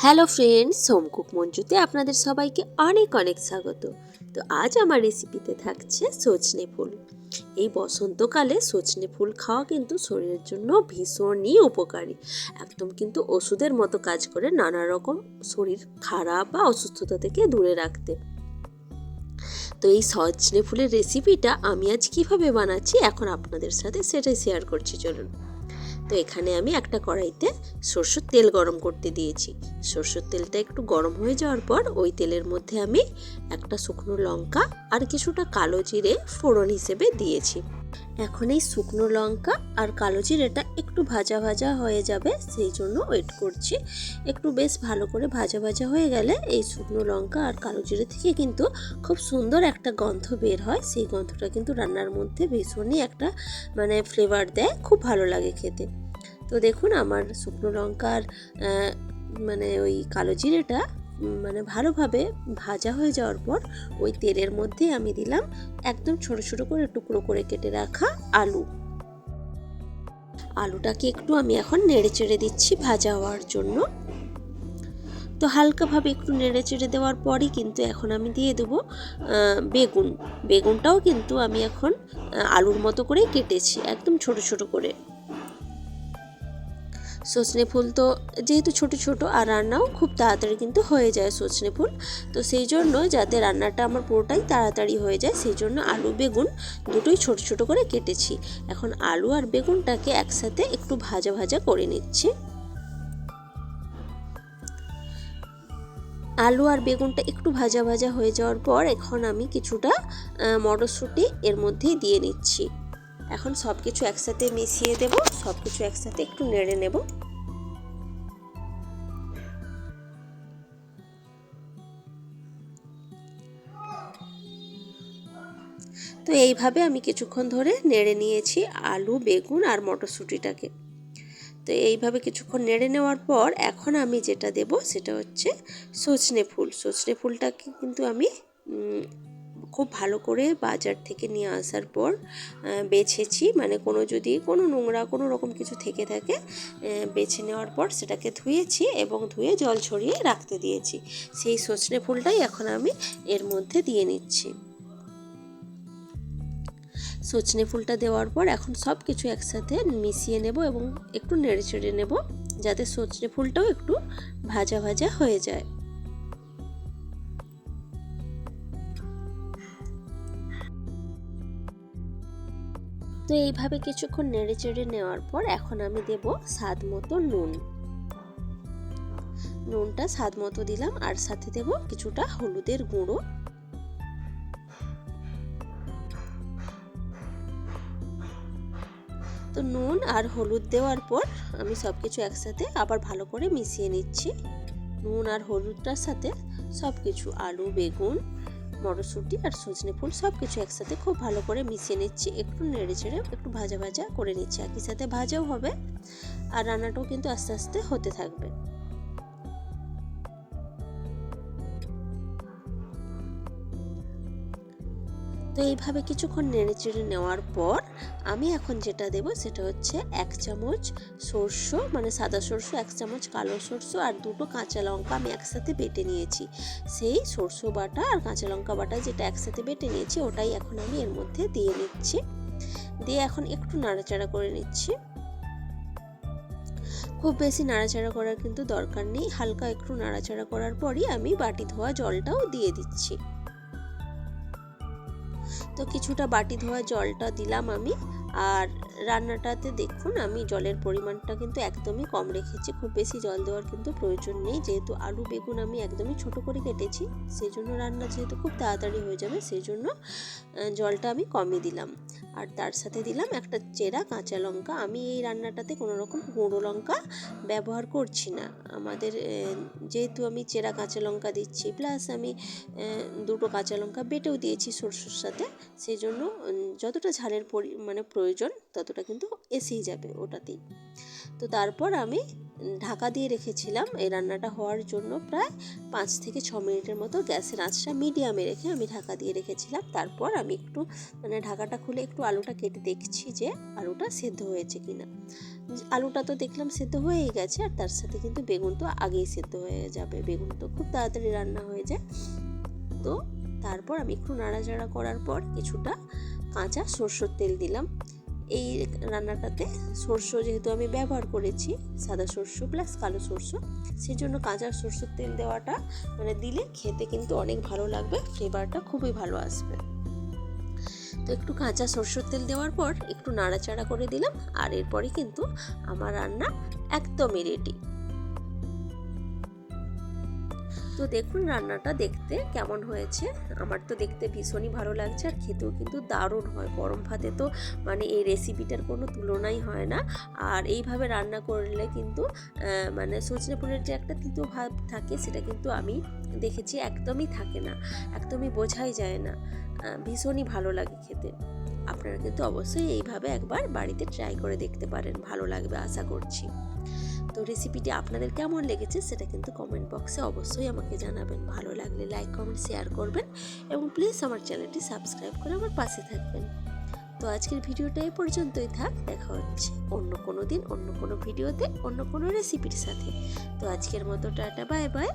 Hello friends সোমকুক মঞ্জুতে আপনাদের সবাইকে অনেক অনেক স্বাগত। তো আজ আমার রেসিপিতে থাকছে সজনে ফুল। এই বসন্তকালে সজনে ফুল খাওয়া কিন্তু শরীরের জন্য ভীষণই উপকারী। একদম কিন্তু ওষুধের মতো কাজ করে নানা রকম শরীর খারাপ বা অসুস্থতা থেকে দূরে রাখতে। তো এই সজনে ফুলের রেসিপিটা আমি আজ কীভাবে বানাচ্ছি এখন আপনাদের সাথে সেটাই শেয়ার করছি, চলুন। তো এখানে আমি একটা কড়াইতে সরষের তেল গরম করতে দিয়েছি। সরষের তেলটা একটু গরম হয়ে যাওয়ার পর ওই তেলের মধ্যে আমি একটা শুকনো লঙ্কা আর কিছুটা কালো জিরে ফোড়ন হিসেবে দিয়েছি। এখন এই শুকনো লঙ্কা আর কালো জিরেটা একটু ভাজা ভাজা হয়ে যাবে সেই জন্য ওয়েট করছি। একটু বেশ ভালো করে ভাজা ভাজা হয়ে গেলে এই শুকনো লঙ্কা আর কালো জিরে থেকে কিন্তু খুব সুন্দর একটা গন্ধ বের হয়। সেই গন্ধটা কিন্তু রান্নার মধ্যে ভীষণই একটা মানে ফ্লেভার দেয় খুব ভালো লাগে খেতে। তো দেখুন আমার শুকনো লঙ্কার আহ, মানে ওই কালো জিরেটা ভালোভাবে ভাজা হয়ে যাওয়ার পর ওই তেলের মধ্যে আমি দিলাম একদম ছোট ছোট করে টুকরো করে কেটে রাখা আলু। আলুটাকে একটু আমি এখন নেড়ে চেড়ে দিচ্ছি ভাজা হওয়ার জন্য। তো হালকাভাবে একটু নেড়ে চেড়ে দেওয়ার পরই কিন্তু এখন আমি দিয়ে দেবো বেগুন। বেগুনটাও কিন্তু আমি এখন আলুর মতো করেই কেটেছি, একদম ছোট ছোট করে। সজনে ফুল তো যেহেতু ছোট ছোট আর রান্নাও খুব তাড়াতাড়ি কিন্তু হয়ে যায় সজনে ফুল। তো সেই জন্য যাতে রান্নাটা আমার পুরোটাই তাড়াতাড়ি হয়ে যায়, সেই জন্য আলু, বেগুন দুটোই ছোট ছোট করে কেটেছি। এখন আলু আর বেগুনটাকে একসাথে একটু ভাজা ভাজা করে নিচ্ছি। আলু আর বেগুনটা একটু ভাজা ভাজা হয়ে যাওয়ার পর এখন আমি কিছুটা মটরশুঁটি এর মধ্যেই দিয়ে নিচ্ছি। এখন সব কিছু একসাথে মিশিয়ে দেব সব কিছু একসাথে একটু নেড়ে নেব। তো এইভাবে আমি কিছুক্ষণ ধরে নেড়ে নিয়েছি আলু, বেগুন আর মটরশুঁটিটাকে। তো এইভাবে কিছুক্ষণ নেড়ে নেওয়ার পর এখন আমি যেটা দেব সেটা হচ্ছে সজনে ফুল। সজনে ফুলটাকে কিন্তু আমি খুব ভালো করে বাজার থেকে নিয়ে আসার পর বেছেছি। মানে কোনো যদি কোনো নোংরা, কোনো রকম কিছু থেকে থাকে বেছে নেওয়ার পর সেটাকে ধুয়েছি এবং ধুয়ে জল ছড়িয়ে রাখতে দিয়েছি। সেই সজনে ফুলটাই এখন আমি এর মধ্যে দিয়ে নিচ্ছি। সজনে ফুলটা দেওয়ার পর এখন সব কিছু একসাথে মিশিয়ে নেব এবং একটু নেড়ে চেড়ে নেব, যাতে সজনে ফুলটাও একটু ভাজা ভাজা হয়ে যায়। তো এইভাবে কিছুক্ষণ নেড়ে চেড়ে নেওয়ার পর এখন আমি দেব স্বাদ মতো নুন। নুনটা স্বাদ মতো দিলাম আর সাথে দেব কিছুটা হলুদের গুঁড়ো। তো নুন আর হলুদ দেওয়ার পর আমি সব কিছু একসাথে আবার ভালো করে মিশিয়ে নিচ্ছি। নুন আর হলুদটার সাথে সব কিছু আলু, বেগুন মটরশুঁটি আর সজনে ফুল সব কিছু একসাথে খুব ভালো করে মিশিয়ে নিচ্ছি। একটু নেড়ে চেড়ে একটু ভাজা ভাজা করে নিচ্ছি। একই সাথে ভাজাও হবে। আর রান্নাটাও কিন্তু আস্তে আস্তে হতে থাকবে। তো এইভাবে কিছুক্ষণ নেড়ে চেড়ে নেওয়ার পর আমি এখন যেটা দেব সেটা হচ্ছে এক চামচ সর্ষ মানে সাদা সর্ষ, এক চামচ কালো সর্ষ আর দুটো কাঁচা লঙ্কা আমি একসাথে বেটে নিয়েছি। সেই সর্ষ বাটা আর কাঁচা লঙ্কা বাটা যেটা একসাথে বেটে নিয়েছি ওটাই এখন আমি এর মধ্যে দিয়ে নিচ্ছি। দিয়ে এখন একটু নাড়াচাড়া করে নিচ্ছি। খুব বেশি নাড়াচাড়া করার কিন্তু দরকার নেই, হালকা একটু নাড়াচাড়া করার পরই আমি বাটি ধোয়া জলটাও দিয়ে দিচ্ছি। তো কিছুটা বাটি ধোয়া জলটা দিলাম আমি আর রান্নাটাতে দেখুন, আমি জলের পরিমাণটা কিন্তু একদমই কম রেখেছি। খুব বেশি জল দেওয়ার কিন্তু প্রয়োজন নেই। যেহেতু আলু, বেগুন আমি একদমই ছোট করে কেটেছি সেই জন্য রান্না যেহেতু খুব তাড়াতাড়ি হয়ে যাবে সেই জন্য জলটা আমি কমই দিলাম। আর তার সাথে দিলাম একটা চেরা কাঁচা লঙ্কা। আমি এই রান্নাটাতে কোনো রকম গুঁড়ো লঙ্কা ব্যবহার করছি না। আমাদের যেহেতু আমি চেরা কাঁচা লঙ্কা দিচ্ছি, প্লাস আমি দুটো কাঁচা লঙ্কা বেটেও দিয়েছি সরষের সাথে সেই জন্য যতটা ঝালের পরি মানে প্রয়োজন ততটা কিন্তু এসেই যাবে ওটাতেই। তো তারপর আমি ঢাকা দিয়ে রেখেছিলাম, এই রান্নাটা হওয়ার জন্য প্রায় পাঁচ থেকে ছ মিনিটের মতো গ্যাসের আঁচটা মিডিয়ামে রেখে আমি ঢাকা দিয়ে রেখেছিলাম। তারপর আমি একটু মানে ঢাকাটা খুলে একটু আলুটা কেটে দেখছি যে আলুটা সেদ্ধ হয়েছে কিনা। আলুটা তো দেখলাম সেদ্ধ হয়েই গেছে, আর তার সাথে কিন্তু বেগুন তো আগেই সেদ্ধ হয়ে যাবে, বেগুন তো খুব তাড়াতাড়ি রান্না হয়ে যায়। তো তারপর আমি একটু নাড়াচাড়া করার পর কিছুটা কাঁচা সরষের তেল দিলাম। এই রান্নাটাতে সর্ষ যেহেতু আমি ব্যবহার করেছি, সাদা সর্ষ প্লাস কালো সর্ষ সেই জন্য কাঁচা সর্ষের তেল দেওয়াটা মানে দিলে খেতে কিন্তু অনেক ভালো লাগবে ফ্লেভারটা খুবই ভালো আসবে। তো একটু কাঁচা সর্ষের তেল দেওয়ার পর একটু নাড়াচাড়া করে দিলাম, আর এরপরে কিন্তু আমার রান্না একদমই রেডি তো দেখুন রান্নাটা দেখতে কেমন হয়েছে। আমার তো দেখতে ভীষণই ভালো লাগছে আর খেতেও কিন্তু দারুণ হয় গরম ভাতে তো। মানে এই রেসিপিটার কোনো তুলনাই হয় না। আর এইভাবে রান্না করলে কিন্তু মানে সজনে ফুলের যে একটা তিতো ভাব থাকে সেটা কিন্তু আমি দেখেছি একদমই থাকে না। একদমই বোঝাই যায় না। ভীষণই ভালো লাগে খেতে। আপনারা কিন্তু অবশ্যই এইভাবে একবার বাড়িতে ট্রাই করে দেখতে পারেন, ভালো লাগবে আশা করছি। তো রেসিপিটি আপনাদের কেমন লেগেছে সেটা কিন্তু কমেন্ট বক্সে অবশ্যই আমাকে জানাবেন। ভালো লাগলে লাইক কমেন্ট শেয়ার করবেন এবং প্লিজ আমার চ্যানেলটি সাবস্ক্রাইব করে আমার পাশে থাকবেন। তো আজকের ভিডিওটা এই পর্যন্তই থাক, দেখা হচ্ছে অন্য কোনো দিন, অন্য কোনো ভিডিওতে অন্য কোনো রেসিপির সাথে। তো আজকের মতো টাটা বাই বাই